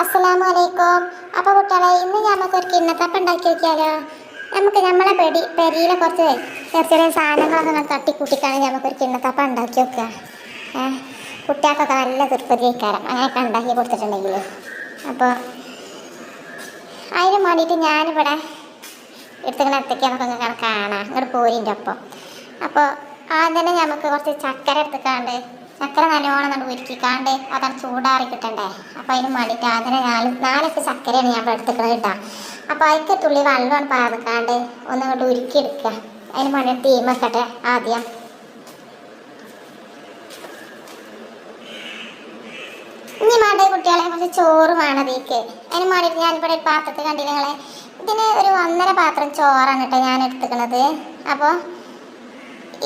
അസ്സലാമു അലൈക്കും അപ്പോൾ കുട്ടികളെ ഇന്ന് നമുക്ക് ഒരു കിണ്ണത്തപ്പം ഉണ്ടാക്കി നോക്കിയാലോ? നമുക്ക് നമ്മളെ പെടി പെരിയിലെ കുറച്ച് ചെറിയ ചെറിയ സാധനങ്ങളൊക്കെ ഇങ്ങനെ തട്ടിക്കൂട്ടിക്കാണെങ്കിൽ നമുക്കൊരു കിണ്ണത്തപ്പം ഉണ്ടാക്കി വെക്കുക കുട്ടികൾക്കൊക്കെ നല്ല തൃപ്തി കഴിക്കാരം അങ്ങനെയൊക്കെ ഉണ്ടാക്കി കൊടുത്തിട്ടുണ്ടെങ്കിൽ അപ്പോൾ അതിന് വേണ്ടിയിട്ട് ഞാനിവിടെ എടുത്തിങ്ങനെ എത്തിക്കാൻ നമുക്ക് ഇങ്ങനെ കാണാം. ഇങ്ങോട്ട് പോരിന്റെ ഒപ്പം. അപ്പോൾ ആദ്യം തന്നെ നമുക്ക് കുറച്ച് ചക്കര എടുത്തിക്കാണ്ട് ചക്കര നല്ലോണം നമ്മൾ ഉരുക്കിക്കാണ്ട് അതാണ് ചൂടാറി കിട്ടണ്ടേ? അപ്പോൾ അതിന് വേണ്ടിയിട്ട് അതിന് നാല് നാലൊക്കെ ചക്കരയാണ് ഞാൻ ഇവിടെ എടുത്തിക്കുന്നത് കേട്ടോ. അപ്പോൾ അതിക്ക് തുള്ളി വെള്ളമാണ് പാർന്നിക്കാണ്ട് ഒന്ന് ഇങ്ങോട്ട് ഉരുക്കിയെടുക്കുക അതിന് വേണ്ടിയിട്ട് തീമക്കട്ടെ ആദ്യം. ഇനി മാട്ടെ കുട്ടികളെ കുറച്ച് ചോറ് വേണം അതിലേക്ക് അതിന് വേണ്ടിയിട്ട് ഞാനിവിടെ ഒരു പാത്രത്തിൽ കണ്ടില്ല നിങ്ങളെ? ഇതിന് ഒരു ഒന്നര പാത്രം ചോറാണ് കേട്ടോ ഞാൻ എടുത്തുക്കണത്. അപ്പോൾ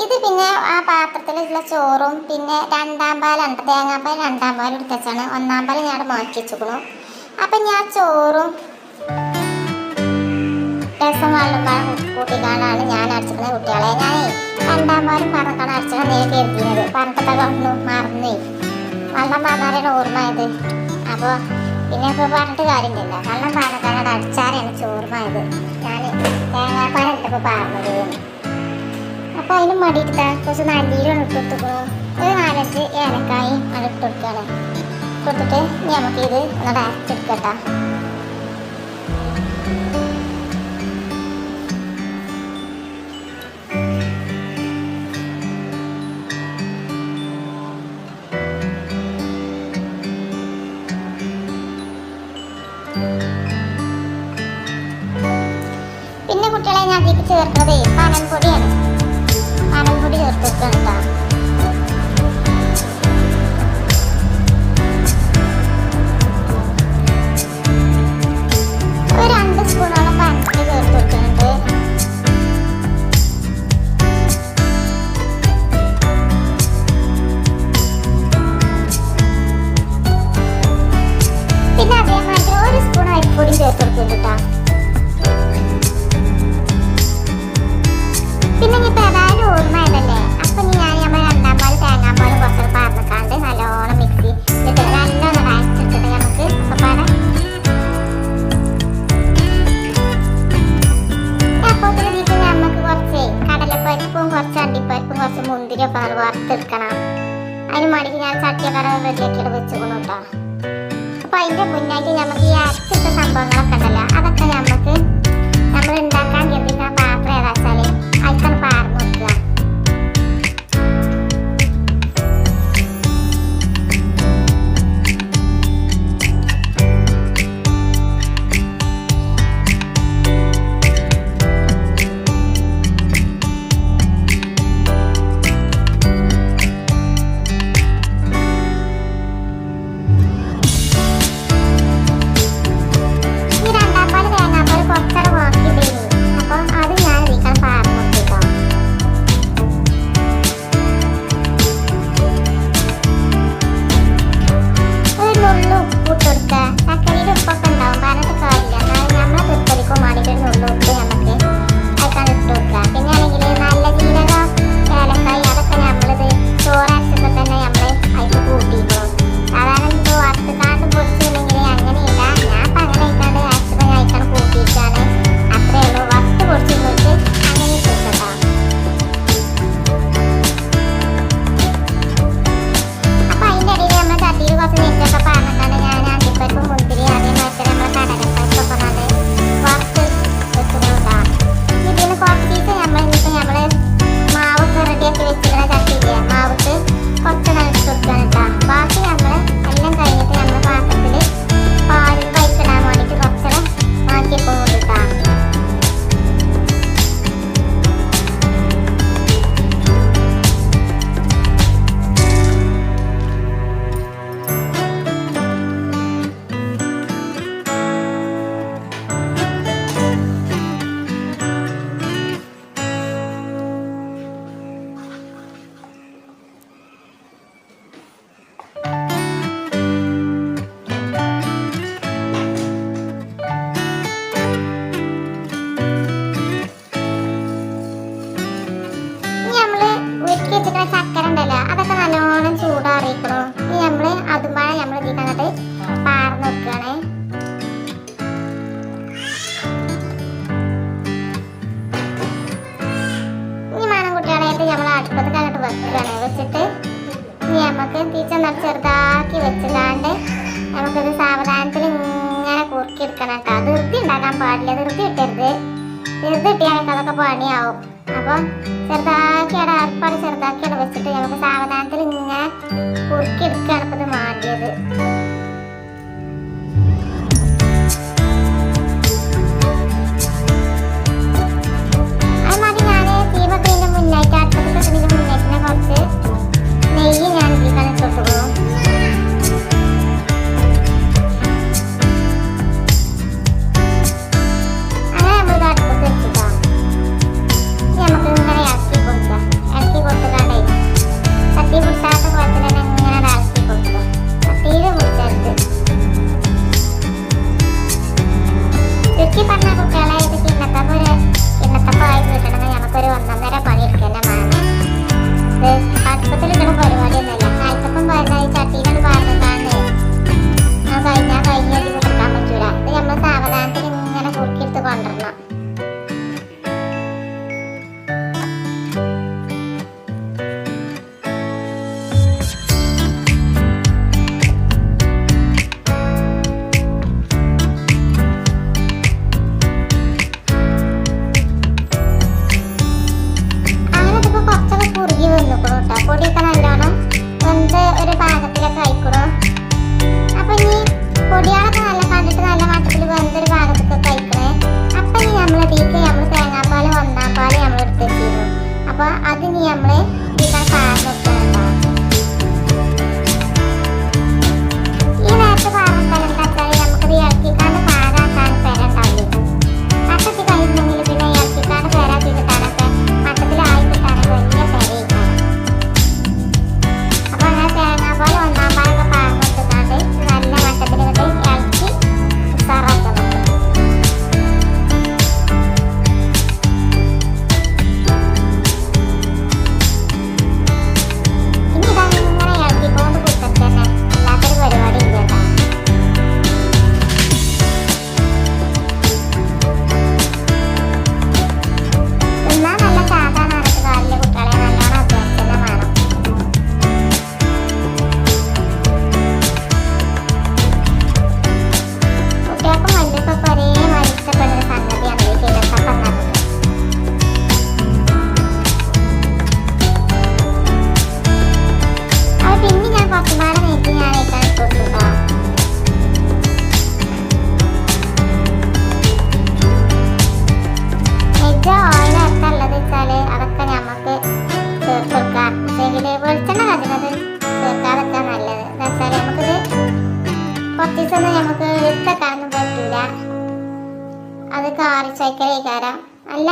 ഇത് പിന്നെ ആ പാത്രത്തിലുള്ള ചോറും പിന്നെ രണ്ടാം പാലുണ്ട് തേങ്ങാപ്പാൽ രണ്ടാം പാൽ എടുത്തച്ചാണ്. ഒന്നാം പാൽ ഞാൻ മാറ്റി വെച്ചുക്കണു. അപ്പം ഞാൻ ചോറും രസം വെള്ളം കൂട്ടിക്കാണ്ടാണ് ഞാൻ അടിച്ചിരുന്നത് കുട്ടികളെ. ഞാൻ രണ്ടാം പാലും പറഞ്ഞിട്ടാണ് അടിച്ചത് നേരെ കരുതിയത്. പറഞ്ഞിട്ടൊക്കെ ഒന്ന് മറന്നു. വെള്ളം പറഞ്ഞാലാണ് ഓർമ്മയത് അപ്പോൾ പിന്നെ ഇപ്പോൾ പറഞ്ഞിട്ട് കാര്യമില്ല വെള്ളം പറഞ്ഞിട്ടാണ് അടിച്ചാലാണ് ചോർമ്മയത് ഞാൻ തേങ്ങാപ്പാലെടുത്തപ്പോൾ പറഞ്ഞത് അപ്പോൾ അതിന് മടിയിട്ട് കുറച്ച് നല്ലീരും ഇട്ട് കൊടുത്തുക്കണു ഒരു നാലഞ്ച് ഏലക്കായും അത് ഇട്ട് കൊടുക്കുകയാണ്. കൊടുത്തിട്ട് നമുക്ക് ഇത് ഒന്ന് അരച്ചെടുക്കട്ടോ പിന്നെ കുട്ടികളെ ഞാൻ അതിലേക്ക് ചേർക്കുന്നത് പനംപൊടിയാണ് 来看看。പണിയാവും. അപ്പം ചെറുതാക്കി അവിടെ ചെറുതാക്കിയാണ് വെച്ചിട്ട് ഞങ്ങൾക്ക് സാവധാനത്തിൽ ഇങ്ങനെ കുറുക്കിയെടുക്കുകയാണ്. ഇപ്പം ചുരുക്കി പറഞ്ഞ കുട്ടികളെ ഇത് ഇന്നത്തെ ഒരു ഇന്നത്തെ ആയി കിട്ടണമെങ്കിൽ നമുക്കൊരു ഒന്നൊന്നര പണി എടുക്കന്നെ വേണം ഇത് അടുപ്പത്തിലിടുന്ന പരിപാടിയൊന്നുമല്ല. കാൽത്തപ്പം പറഞ്ഞാൽ ചട്ടിയിലാണ് പാർന്നിട്ടാണ് ആ കഴിഞ്ഞാൽ കഴിഞ്ഞാൽ nyamle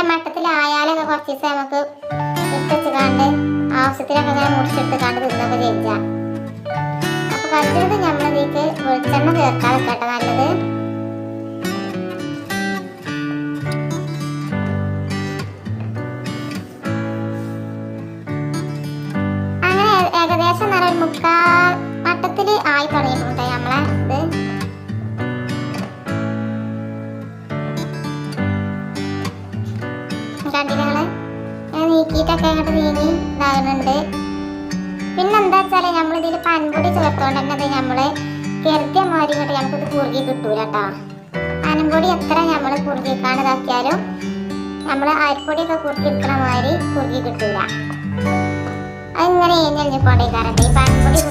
മട്ടത്തിലായാലൊക്കെ കുറച്ച് ദിവസം നമുക്ക് ഇട്ടച്ച് കണ്ട് ആവശ്യത്തിനൊക്കെ ഇങ്ങനെ മുറിച്ചെടുത്ത് കണ്ട് തിന്നൊക്കെ ചെയ്യാം അപ്പൊ കഴിച്ചത് നമ്മളിതേക്ക് വെളിച്ചെണ്ണ ചേർക്കാതെ കേട്ടോ നല്ലത്. അങ്ങനെ ഏകദേശം ഒരു മുക്കാൽ മട്ടത്തിൽ ആയി തുടങ്ങിയിട്ടുണ്ട് നീക്കിയിട്ടൊക്കെ അങ്ങോട്ട് നീങ്ങി ഇതാകുന്നുണ്ട്. പിന്നെ എന്താ വെച്ചാൽ നമ്മളിതിൽ പൻപൊടി ചേർത്തോണ്ട് തന്നെ അത് നമ്മൾ കരുതിയ മാതിരി ഇങ്ങോട്ട് നമുക്കിത് കുറുകി കിട്ടൂല കേട്ടോ പനംപൊടി എത്ര നമ്മൾ കുറുകി ഇതാക്കിയാലും നമ്മൾ അരിപ്പൊടിയൊക്കെ കുറുക്കി എടുക്കണ മാതിരി കുറുകി കിട്ടൂല. അതിങ്ങനെ ഏഞ്ഞെളിഞ്ഞ് കൊണ്ടേക്കാറുണ്ട് ഈ പനമ്പൊടി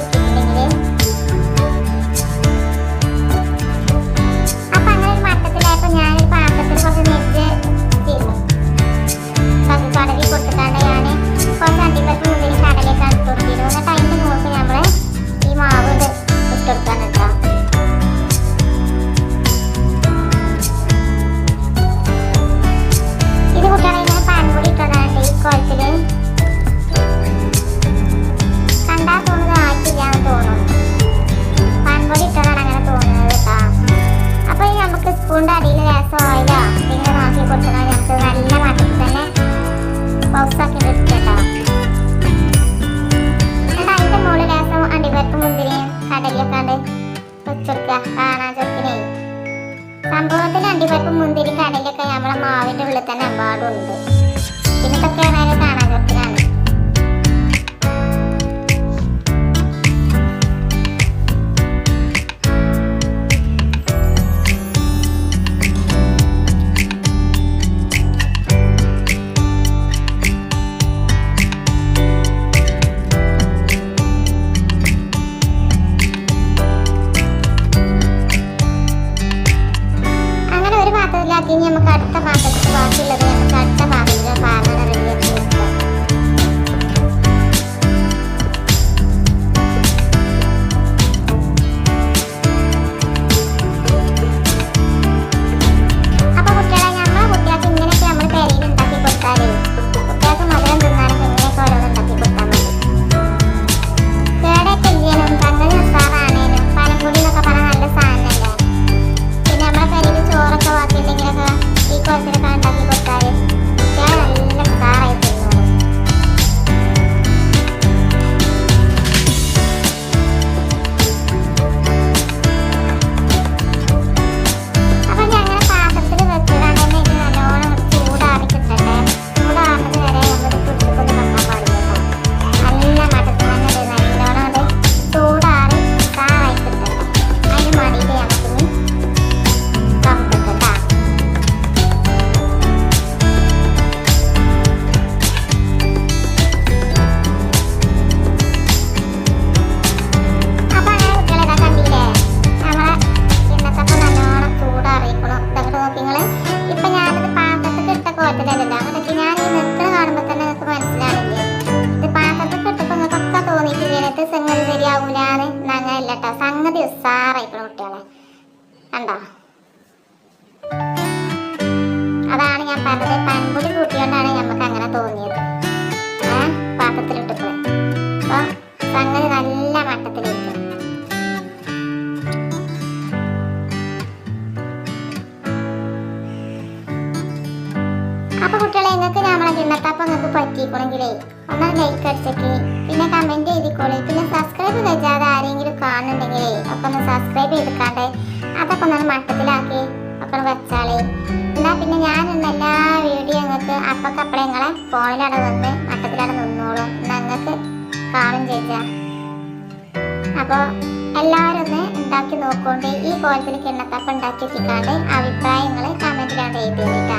സ്പൂണിന്റെ അടിയിൽ ലേസം ഓയിലോ ഇങ്ങനെ നോക്കി കൊടുത്താൽ നമുക്ക് നല്ല മട്ടത്തിൽ തന്നെ. ബൗസാക്കി എടുക്കട്ടോ എന്നിട്ട് അതിന്റെ മുകളിൽ ലേസം അണ്ടിപ്പരിപ്പ് മുന്തിരിയും കടലൊക്കെ ഉണ്ട് കാണാൻ സംഭവത്തിൽ അണ്ടിപ്പരിപ്പ് മുന്തിരി കടലിയൊക്കെ നമ്മളെ മാവിന്റെ ഉള്ളിൽ തന്നെ അമ്പാടും പിന്നെ ഇതൊക്കെ ആണെങ്കിൽ കാണാൻ ചെറുക്കിനാണ് ഇനി നമുക്ക് അടുത്ത ഭാഗത്ത് ബാക്കിയുള്ളത് അതൊക്കെ ഒന്ന് മട്ടത്തിലാക്കി ഒക്കെ വെച്ചാളേ. എന്നാൽ പിന്നെ ഞാൻ ഇന്ന് എല്ലാ വീഡിയോ നിങ്ങൾക്ക് അപ്പക്കപ്പടെ നിങ്ങളെ ഫോണിലവിടെ വന്ന് മട്ടത്തിലവിടെ നിന്നോളും. എന്നാൽ നിങ്ങൾക്ക് കാണും ചേച്ചാ അപ്പോൾ എല്ലാവരും ഒന്ന് ഉണ്ടാക്കി നോക്കൊണ്ട് ഈ കോലത്തിൽ കിണ്ണത്തപ്പം ഉണ്ടാക്കി വെച്ചിട്ടാണ്ട് അഭിപ്രായങ്ങൾ കമന്റിലാണ് എഴുതി കേട്ടോ